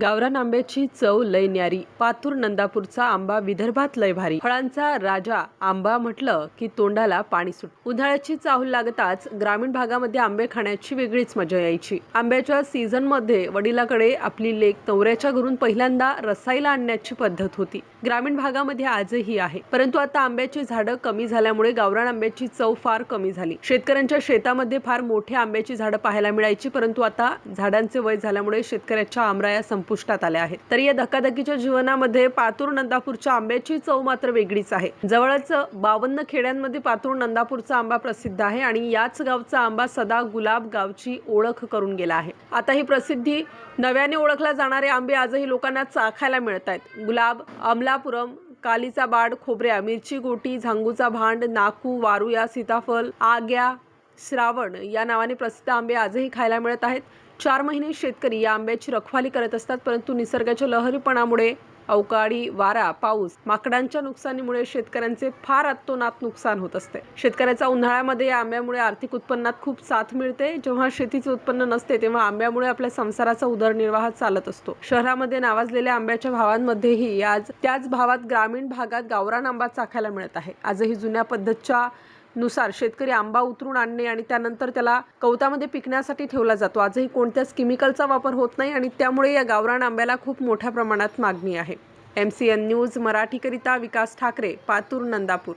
गावरान आंब्याची चव लय न्यारी. पातूर नंदापूरचा आंबा विदर्भात लय भारी. फळांचा राजा आंबा म्हटलं की तोंडाला पाणी सुट. उन्हाळ्याची चाहूल लागताच ग्रामीण भागामध्ये आंबे खाण्याची वेगळीच मजा यायची. आंब्याच्या सीझनमध्ये वडिलाकडे आपली लेक नवऱ्याच्या घरून पहिल्यांदा रसाईला आणण्याची पद्धत होती. ग्रामीण भागामध्ये आजही आहे. परंतु आता आंब्याची झाडं कमी झाल्यामुळे गावरान आंब्याची चव फार कमी झाली. शेतकऱ्यांच्या शेतामध्ये फार मोठे आंब्याची झाडं पाहायला मिळायची परंतु आता झाडांचे वय झाल्यामुळे शेतकऱ्याच्या आमराया संपुष्टात आल्या आहेत. तर या धकाधकीच्या जीवनामध्ये पातूर नंदापूरच्या आंब्याची चव मात्र वेगळीच आहे. जवळच बावन्न खेड्यांमध्ये पातूर नंदापूरचा आंबा प्रसिद्ध आहे आणि याच गावचा आंबा सदा गुलाब गावची ओळख करून गेला आहे. आता ही प्रसिद्धी नव्याने ओळखला जाणारे आंबे आजही लोकांना चाखायला मिळत आहेत गुलाब अमलापुरम कालीचा बाड खोबऱ्या मिरची गोटी झांगूचा भांड नाकू वारुया सीताफल आग्या श्रावण या नावाने प्रसिद्ध आंबे आजही खायला मिळत आहेत. चार महिने शेतकरी या आंब्याची रखवाली करत असतात परंतु निसर्गाच्या लहरीपणामुळे अवकाळी वारा पाऊस माकडांच्या नुकसानीमुळे शेतकऱ्यांचे फार अतोनात नुकसान होत असते. शेतकऱ्याचा उन्हाळ्यामध्ये या आंब्यामुळे आर्थिक उत्पन्नात खूप साथ मिळते. जेव्हा शेतीचे उत्पन्न नसते तेव्हा आंब्यामुळे आपल्या संसाराचा उदरनिर्वाह चालत असतो. शहरामध्ये नावाजलेल्या आंब्याच्या भावांमध्येही आज त्याच भावात ग्रामीण भागात गावरान आंबा चाखायला मिळत आहे. आजही जुन्या पद्धतच्या नुसार शेतकरी आंबा उतरून आणणे आणि त्यानंतर त्याला कवतामध्ये पिकण्यासाठी ठेवला जातो. आजही कोणत्याच केमिकलचा वापर होत नाही आणि त्यामुळे या गावरान आंब्याला खूप मोठ्या प्रमाणात मागणी आहे. एम सी एन न्यूज मराठीकरिता विकास ठाकरे पातूर नंदापूर.